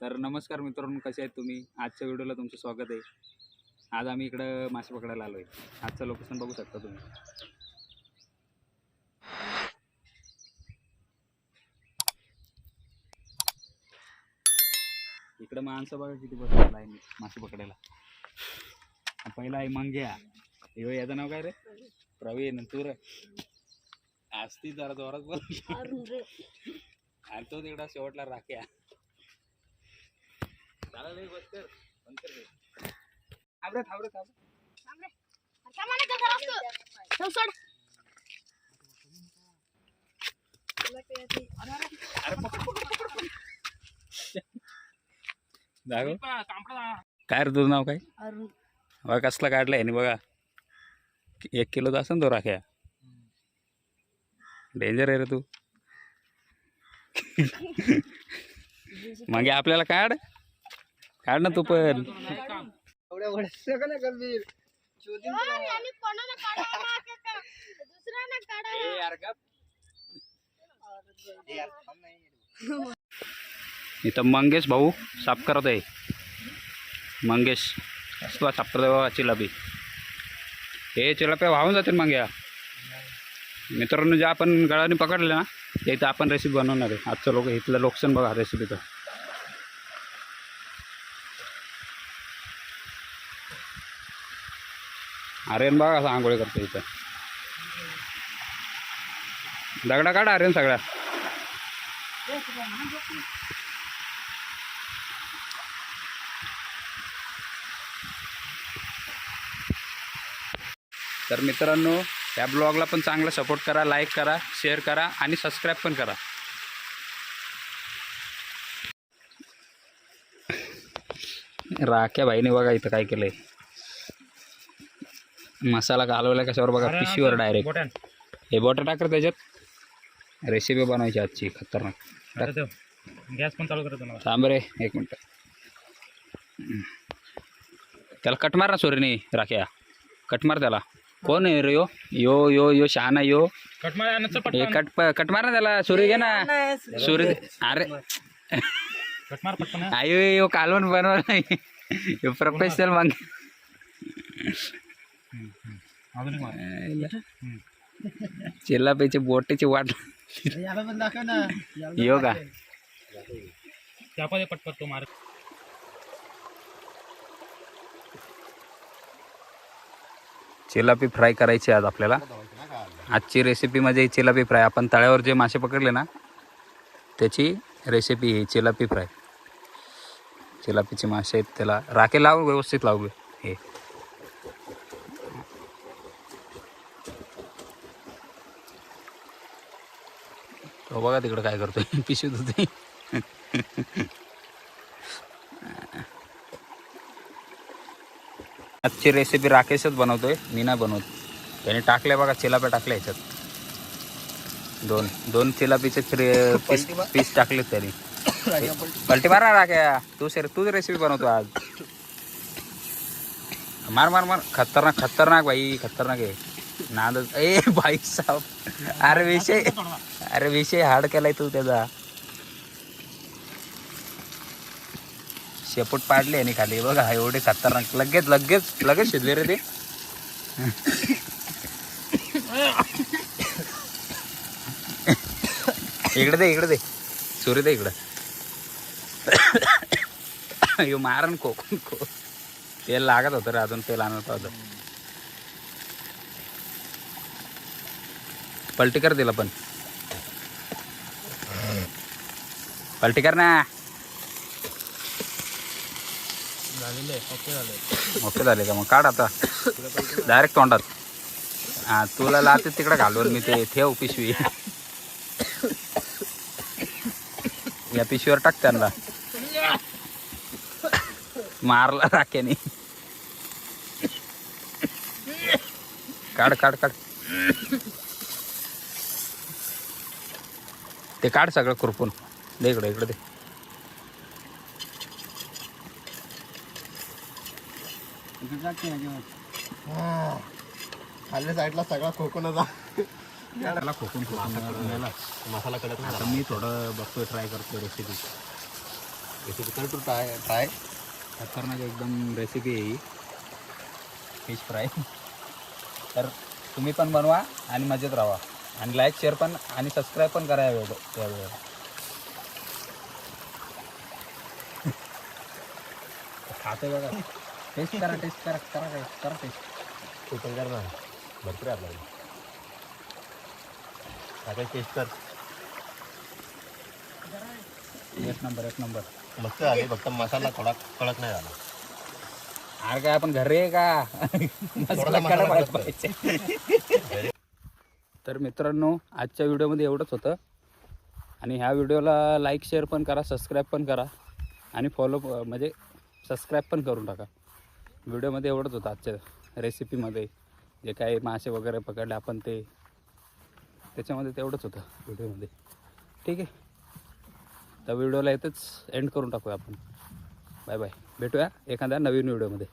तर नमस्कार मित्रांनो कसे आहेत तुम्ही? आजच्या व्हिडिओला तुमचं स्वागत आहे. आज आम्ही इकडं मासे पकडायला आलो आहे आजचं लोकेशन बघू शकता तुम्ही. इकडं माणसं बघा किती बसलेला आहे मासे पकडायला. हा पहिला आहे मंग्या. ह्यो याचं नाव काय रे? प्रवीण तू रे? असती जरा जोरात बोल आणि तो तिकडा शेवटला राख्या. काय रे तुझं नाव काय? बघा कसला काढलाय आणि बघा. एक किलोचा असेल तो राख्या. डेंजर आहे रे तू. मग आपल्याला काढ. काढ ना तू पण. इथं मंगेश भाऊ साफ करत आहे. मंगेश असला साफ करत आहे बाबा चिलापी हे चिलाप्या वाहून जातील मग या. मित्रांनो जे आपण गळाने पकडले ना ते इथं आपण रेसिपी बनवणार आहे. आजचं लोक इथलं लोकसन बघा रेसिपीचं आर्यन बघा असं आंघोळी करतो इथं. दगडा काढा आर्यन सगळ्या. तर मित्रांनो या ब्लॉगला पण चांगला सपोर्ट करा लाईक करा शेअर करा आणि सबस्क्राईब पण करा. राख्या भाईने बघा इथं काय केलंय. मसाला कालवला कशावर बघा पिशीवर डायरेक्ट हे बोटं टाकर त्याच्यात. रेसिपी बनवायची आजची खतरनाक. गॅस पण चालू करतो थांब रे एक मिनटं. त्याला कट मार ना सोरीने राख्या. कट मार त्याला. कोण आहे रे यो? यो यो यो शहाणा यो. कट मारा हे कट प- कट मार ना त्याला सुरी घे ना. सुरी अरे. कट मार पटकन. आयो यो कालवण बनवा नाही यो प्रोफेशनल मग चिल्लापेची बोटीची वाट. यो का? पटपट तो मार. चिलापी फ्राय करायची आज आपल्याला. आजची रेसिपी म्हणजे चिलापी फ्राय. आपण तळ्यावर जे मासे पकडले ना त्याची रेसिपी ही चिलापी फ्राय. चिलापीचे मासे आहेत त्याला राखे लाव व्यवस्थित लावू तो बघा तिकडं काय करतोय. पिशवी धुते आजची रेसिपी राकेशच बनवतोय मी नाही बनवत. त्याने टाकल्या बघा चिलाप्या टाकल्या ह्याच्यात दोन दोन चिलापीचे पीस पीस टाकलेत त्यांनी. पलटी. मार राख्या. तू सर तूच रेसिपी बनवतो आज. मार मार मार. खतरनाक खतरनाक भाई खतरनाक आहे. नादच. ए बाईक साहेब. अरे विषय अरे विषय हार्ड केलाय तू त्याचा. शेपूट पाडले आणि खाली. बघा एवढे खतरनाक. लगेच लगेच लगेच शिजले रे ते. इकडे दे इकडे दे. सुरी दे इकडं. यो मारण कोकून को तेल लागत होतं रे अजून तेल आणत होतं. पलटी कर दिला पण. पलटी कर ना. ओके झाले का मग? काढ आता. डायरेक्ट तोंडात. हा तुला लाते तिकडे घालून मी ते ठेव पिशवी. या पिशवीवर टाक त्यांना. मारला राख्याने काढ काढ काढ. ते काढ सगळं खुरपून. दे इकडे इकडे दे. खाल्ल्या साईडला सगळा कोकोनचा त्याला खोकून. मसाला कडक आता मी थोडं बघतोय ट्राय करतोय रेसिपी रेसिपी कर तू ट्राय ट्राय खतरनाक एकदम रेसिपी आहे ही. फिश फ्राय तर तुम्ही पण बनवा आणि मजेत राहा. आणि लाईक शेअर पण आणि सबस्क्राईब पण करा या व्हिडिओ या वेळेला खाते बघा. टेस्ट करा टेस्ट करा करा काय करा टेस्ट तू पण कर ना भरपूर आपल्याला काय टेस्ट कर. एक नंबर एक नंबर मस्त फक्त मसाला थोडा कडक नाही झाला. अरे काय आपण घरी आहे का? मसाला कडक. पाहिजे. तर मित्रांनो आजच्या व्हिडिओमध्ये एवढंच होतं. आणि ह्या व्हिडिओला लाईक शेअर पण करा सबस्क्राईब पण करा. आणि फॉलो म्हणजे सबस्क्राईब पण करून टाका. व्हिडिओमध्ये एवढंच होतं आजच्या रेसिपीमध्ये जे काही मासे वगैरे पकडले आपण ते. त्याच्यामध्ये तेवढंच होतं व्हिडिओमध्ये. ठीक आहे? तर व्हिडिओला येतच एंड करून टाकूया आपण. बाय बाय भेटूया एखाद्या नवीन व्हिडिओमध्ये.